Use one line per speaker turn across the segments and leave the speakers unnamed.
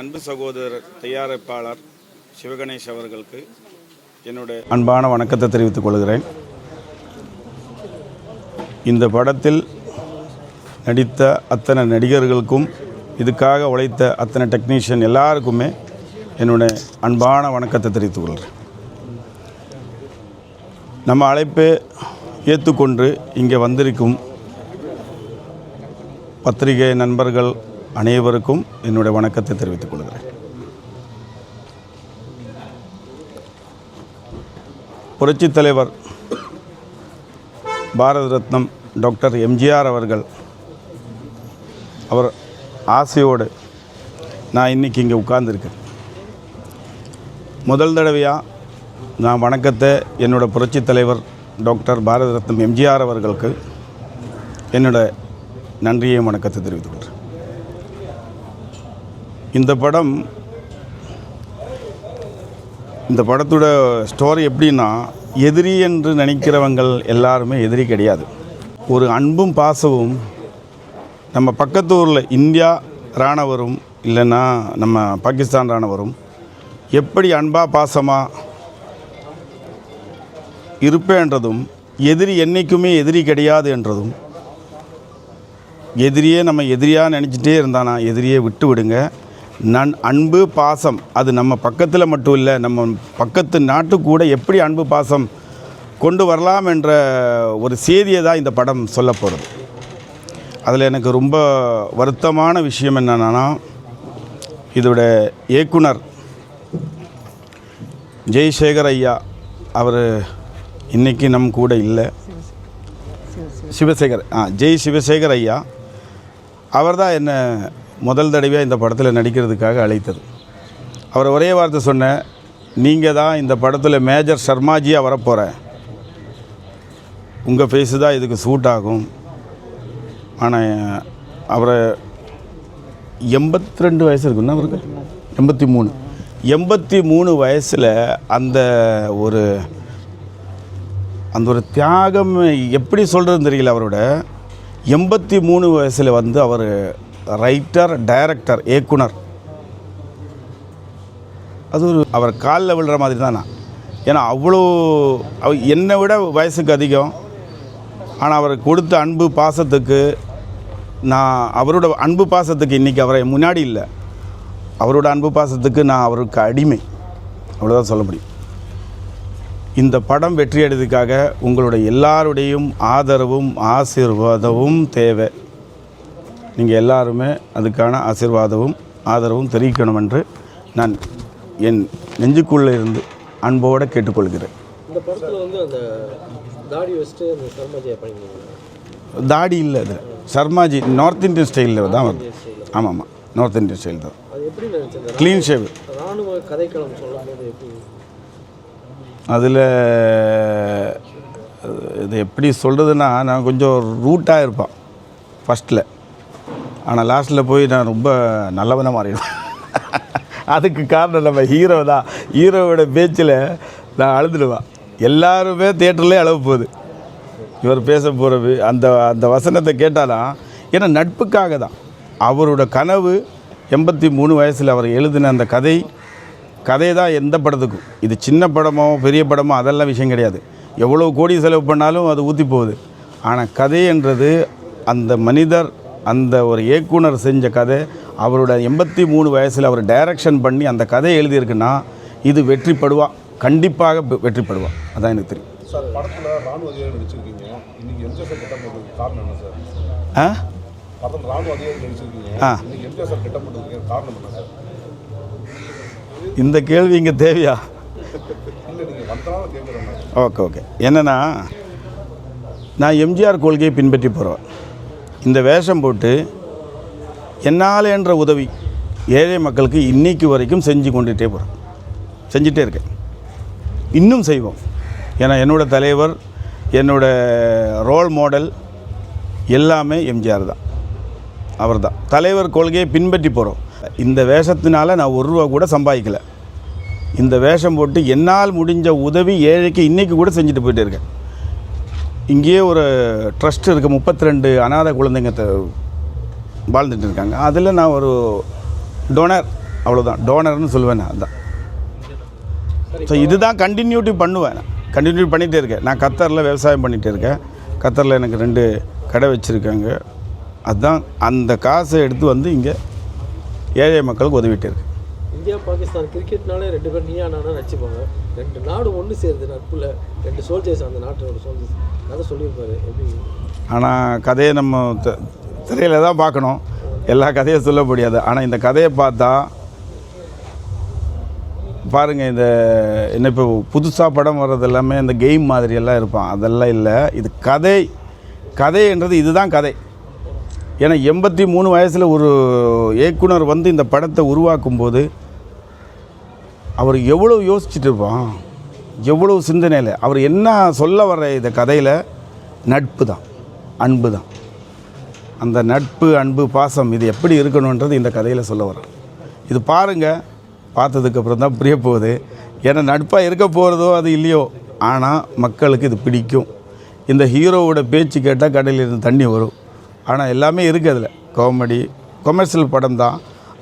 அன்பு சகோதரர் தயாரிப்பாளர் சிவகணேஷ் அவர்களுக்கு என்னுடைய அன்பான வணக்கத்தை தெரிவித்துக் கொள்கிறேன். இந்த படத்தில் நடித்த அத்தனை நடிகர்களுக்கும் இதுக்காக உழைத்த அத்தனை டெக்னீஷியன் எல்லாருக்குமே என்னுடைய அன்பான வணக்கத்தை தெரிவித்துக் கொள்கிறேன். நம்ம அழைப்பை ஏற்றுக்கொண்டு இங்கே வந்திருக்கும் பத்திரிகை நண்பர்கள் அனைவருக்கும் என்னுடைய வணக்கத்தை தெரிவித்துக் கொள்கிறேன். புரட்சித் தலைவர் பாரத ரத்னம் டாக்டர் எம்ஜிஆர் அவர்கள் அவர் ஆசையோடு நான் இன்றைக்கி இங்கே உட்கார்ந்துருக்கேன். முதல் தடவையாக நான் வணக்கத்தை என்னோட புரட்சித் தலைவர் டாக்டர் பாரத ரத்னம் எம்ஜிஆர் அவர்களுக்கு என்னோட நன்றியை வணக்கத்தை தெரிவித்துக் கொள்கிறேன். இந்த படம் இந்த படத்தோட ஸ்டோரி எப்படின்னா எதிரி என்று நினைக்கிறவங்கள் எல்லாருமே எதிரி கிடையாது. ஒரு அன்பும் பாசமும் நம்ம பக்கத்து ஊரில் இந்தியா இராணுவரும் இல்லைன்னா நம்ம பாகிஸ்தான் இராணுவரும் எப்படி அன்பா பாசமாக இருப்பேன்றதும் எதிரி என்றைக்குமே எதிரி கிடையாது என்றதும் எதிரியே நம்ம எதிரியாக நினச்சிட்டே இருந்தானா எதிரியே விட்டு விடுங்க. நன் அன்பு பாசம். அது நம்ம பக்கத்தில் மட்டும் இல்லை நம்ம பக்கத்து நாட்டு கூட எப்படி அன்பு பாசம் கொண்டு வரலாம் என்ற ஒரு செய்தியை தான் இந்த படம் சொல்ல போகிறது அதில் எனக்கு ரொம்ப வருத்தமான விஷயம் என்னென்னா இதோட இயக்குனர் ஜெய்சேகர் ஐயா அவர் இன்றைக்கி நம் கூட இல்லை. சிவசேகர் ஆ ஜெய் சிவசேகர் ஐயா அவர் தான் என்னை முதல் தடவையாக இந்த படத்தில் நடிக்கிறதுக்காக அழைத்தது. அவர் ஒரே வார்த்தை சொன்னேன் நீங்கள் தான் இந்த படத்தில் மேஜர் சர்மாஜியாக வரப்போகிற உங்கள் ஃபேஸு தான் இதுக்கு சூட் ஆகும். ஆனால் அவரை எண்பத்தி ரெண்டு வயசு இருக்குன்னா அவருக்கு? எண்பத்தி மூணு எண்பத்தி மூணு வயசில் அந்த ஒரு அந்த ஒரு தியாகம் எப்படி சொல்கிறதுன்னு தெரியல அவரோட. எண்பத்தி மூணு வயசில் வந்து அவர் ரைட்டர் டைரக்டர் இயக்குனர். அது ஒரு அவர் காலில் விழுற மாதிரி தானா? நான் ஏன்னா அவ்வளோ அவ என்னை விட வயசுக்கு அதிகம். ஆனால் அவர் கொடுத்த அன்பு பாசத்துக்கு நான் அவரோட அன்பு பாசத்துக்கு இன்றைக்கி அவரை முன்னாடி இல்லை. அவரோட அன்பு பாசத்துக்கு நான் அவருக்கு அடிமை. அவ்வளோதான் சொல்ல முடியும். இந்த படம் வெற்றியடைறதுக்காக உங்களுடைய எல்லாருடையும் ஆதரவும் ஆசீர்வாதமும் தேவை. நீங்கள் எல்லாருமே அதுக்கான ஆசீர்வாதமும் ஆதரவும் தெரிவிக்கணும் என்று நான் என் நெஞ்சுக்குள்ளே இருந்து அன்போடு கேட்டுக்கொள்கிறேன்.
இந்த படத்தில் வந்து அந்த தாடி வச்சுட்டு அந்த சர்மாஜியை பண்ணிருந்தாங்க.
தாடி இல்லை அது. சர்மாஜி நார்த் இந்தியன் ஸ்டைலில் தான் வருது. ஆமாம் ஆமாம் நார்த் இந்தியன் ஸ்டைல் தான். க்ளீன் ஷேவ்
ராணுவ கதைக்களம்
அதில் இது எப்படி சொல்கிறதுனா நான் கொஞ்சம் ரூட்டாக இருப்பான். ஃபஸ்ட்டில் ஆனால் லாஸ்ட்டில் போய் நான் ரொம்ப நல்லவனாக மாறிடுவேன். அதுக்கு காரணம் நம்ம ஹீரோ தான். ஹீரோவோட பேச்சில் நான் அழுதுடுவேன். எல்லாருமே தேட்டர்லேயே அழகு போகுது. இவர் பேச போகிறது அந்த அந்த வசனத்தை கேட்டாலாம் ஏன்னா நட்புக்காக தான். அவரோட கனவு எண்பத்தி மூணு வயசில் அவர் எழுதின அந்த கதை கதை தான் எந்த படத்துக்கும். இது சின்ன படமோ பெரிய படமோ அதெல்லாம் விஷயம் கிடையாது. எவ்வளோ கோடி செலவு பண்ணாலும் அது ஊற்றி போகுது. ஆனால் கதைன்றது அந்த மனிதர் அந்த ஒரு இயக்குனர் செஞ்ச கதை அவரோட எண்பத்தி மூணு வயசில் அவர் டைரக்ஷன் பண்ணி அந்த கதையை எழுதியிருக்குன்னா இது வெற்றிப்படுவா கண்டிப்பாக வெ- வெற்றிப்படுவா அதான் எனக்கு தெரியும். ஆ? ஆ. இந்த கேள்வி இங்கே தேவையா? Okay okay. என்னென்னா நான் எம்ஜிஆர் கொள்கையை பின்பற்றி போகிறேன் இந்த வேஷம் போட்டு என்னால் என்ற உதவி ஏழை மக்களுக்கு இன்றைக்கு வரைக்கும் செஞ்சு கொண்டுகிட்டே போகிறேன் செஞ்சிட்டே இருக்கேன். இன்னும் செய்வோம். ஏன்னா என்னோடய தலைவர் என்னோட ரோல் மாடல் எல்லாமே எம்ஜிஆர் தான். அவர் தான். தலைவர் கொள்கையை பின்பற்றி போகிறோம் இந்த வேஷத்தினால் நான் ஒரு ரூபா கூட சம்பாதிக்கலை. இந்த வேஷம் போட்டு என்னால் முடிஞ்ச உதவி ஏழைக்கு இன்றைக்கி கூட செஞ்சுட்டு போயிட்டு இருக்கேன். இங்கேயே ஒரு ட்ரஸ்ட் இருக்குது முப்பத்தி ரெண்டு அனாதை குழந்தைங்க வாழ்ந்துட்டு இருக்காங்க அதில் நான் ஒரு டோனர் அவ்வளோதான் டோனர்னு சொல்லுவேன் நான். அதுதான் ஸோ இதுதான் கண்டினியூட்டி பண்ணுவேன் நான். கண்டினியூ பண்ணிகிட்டே இருக்கேன். நான் கத்தரில் விவசாயம் பண்ணிகிட்டே இருக்கேன். கத்தரில் எனக்கு ரெண்டு கடை வச்சுருக்காங்க. அதுதான் அந்த காசை எடுத்து வந்து இங்கே ஏழை மக்களுக்கு உதவிட்டு இருக்கேன்
இந்தியா பாகிஸ்தான் கிரிக்கெட்னாலே ரெண்டு பேரும் நீயா நானா நடிச்சுப்பாங்க. ரெண்டு நாடு ஒன்று சேருது நட்புல. ரெண்டு சோல்ஜர்ஸ் அந்த நாட்டோட சோல்ஜர்ஸ் அதை சொல்லியிருப்பாரு. எப்படி?
ஆனால் கதையை நம்ம த- திரையில தான் பார்க்கணும். எல்லா கதையும் சொல்ல முடியாது. ஆனால் இந்த கதையை பார்த்தா பாருங்கள் இந்த என்ன இப்போ புதுசாக படம் வர்றது எல்லாமே இந்த கெய்ம் மாதிரியெல்லாம் இருப்பான் அதெல்லாம் இல்லை. இது கதை. கதைன்றது இதுதான் கதை. ஏன்னா எண்பத்தி மூணு வயசில் ஒரு இயக்குனர் வந்து இந்த படத்தை உருவாக்கும் போது அவர் எவ்வளோ யோசிச்சுட்டு இருப்பான் எவ்வளோ சிந்தனையில்? அவர் என்ன சொல்ல வர்ற இந்த கதையில்? நட்பு தான். அன்பு தான். அந்த நட்பு அன்பு பாசம் இது எப்படி இருக்கணுன்றது இந்த கதையில் சொல்ல வர்றேன். இது பாருங்கள் பார்த்ததுக்கப்புறம் தான் புரிய போகுது. ஏன்னா நட்பாக இருக்க போகிறதோ அது இல்லையோ? ஆனால் மக்களுக்கு இது பிடிக்கும். இந்த ஹீரோவோட பேச்சு கேட்டால் கடையில் இருந்து தண்ணி வரும். ஆனால் எல்லாமே இருக்குது அதில். காமெடி கொமர்ஷியல் படம் தான்.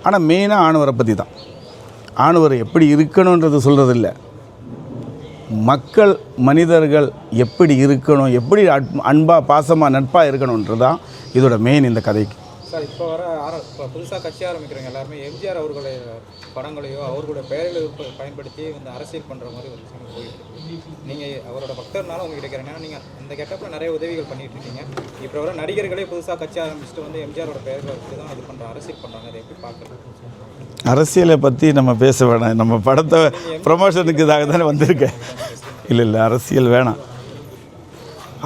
ஆனால் மெயினாக ஆணவரை பற்றி தான். ஆணவர் எப்படி இருக்கணுன்றது சொல்கிறது இல்லை மக்கள் மனிதர்கள் எப்படி இருக்கணும் எப்படி அன்பாக பாசமாக நட்பாக இருக்கணுன்றது தான் இதோட மெயின் இந்த கதைக்கு.
சார் இப்போ வர ஆர இப்போ புதுசாக கட்சி ஆரம்பிக்கிறவங்க எல்லாருமே எம்ஜிஆர் அவர்களுடைய படங்களையோ அவர்களுடைய பெயர்களை பயன்படுத்தி இந்த அரசியல் பண்ணுற மாதிரி ஒரு விஷயம் போயிட்டு நீங்கள் அவரோட பக்தர்னால உங்களுக்கு கேட்குறேன் நீங்கள் அந்த கெட்டப்பில் நிறைய உதவிகள் பண்ணிட்டு இருக்கீங்க. இப்போ வர நடிகர்களே புதுசாக கட்சி ஆரம்பிச்சுட்டு வந்து எம்ஜிஆரோட பெயர்களை வச்சு தான் இது பண்ணுற அரசியல் பண்ணுறாங்க அதை எப்படி பார்க்குறது?
அரசியலை பற்றி நம்ம பேச வேணாம். நம்ம படத்தை ப்ரமோஷனுக்கு இதாக தானே வந்திருக்கேன். இல்லை இல்லை அரசியல் வேணாம்.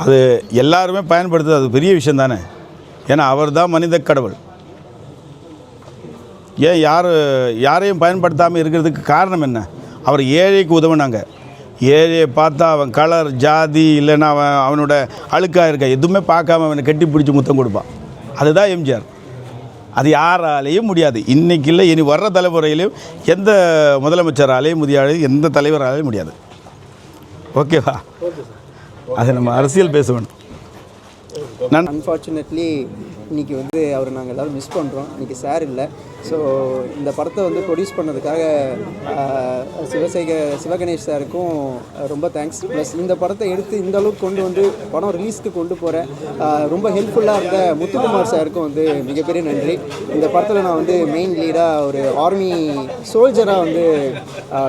அது எல்லாருமே பயன்படுத்துறது அது பெரிய விஷயம் தானே. ஏன்னா அவர் தான் மனித கடவுள். ஏன் யார் யாரையும் பயன்படுத்தாமல் இருக்கிறதுக்கு காரணம் என்ன? அவர் ஏழைக்கு உதவுனாங்க. ஏழையை பார்த்தா அவன் கலர் ஜாதி இல்லைன்னா அவன் அவனோட அழுக்காக இருக்க? எதுவுமே பார்க்காம அவனை கட்டி பிடிச்சி முத்தம் கொடுப்பான். அதுதான் எம்ஜிஆர். அது யாராலேயும் முடியாது. இன்னைக்கு இல்லை இனி வர்ற தலைமுறையிலையும் எந்த முதலமைச்சராலேயும் முடியாது எந்த தலைவராலேயும் முடியாது. ஓகேவா? அது நம்ம அரசியல் பேச வேண்டும் நான்
அன்ஃபார்ச்சுனேட்லி இன்னைக்கு வந்து அவர் நாங்கள் எல்லோரும் மிஸ் பண்ணுறோம் இன்றைக்கி சார் இல்லை. ஸோ இந்த படத்தை வந்து ப்ரொடியூஸ் பண்ணதுக்காக ஆஹ், சிவசேகர் சிவகணேஷ் சாருக்கும் ரொம்ப தேங்க்ஸ் ப்ளஸ் இந்த படத்தை எடுத்து இந்த அளவுக்கு கொண்டு வந்து படம் ரிலீஸ்க்கு கொண்டு போகிற ரொம்ப ஹெல்ப்ஃபுல்லாக இருந்த முத்துக்குமார் சாருக்கும் வந்து மிகப்பெரிய நன்றி. இந்த படத்தில் நான் வந்து மெயின் லீடாக ஒரு ஆர்மி சோல்ஜராக வந்து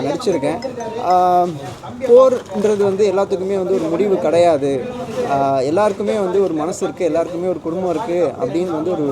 நடிச்சிருக்கேன். போர்ன்றது வந்து எல்லாத்துக்குமே வந்து ஒரு முடிவு கிடையாது. எல்லாருக்குமே வந்து ஒரு மனசு இருக்குது எல்லாருக்குமே ஒரு குடும்பம் இருக்குது அப்படின்னு வந்து ஒரு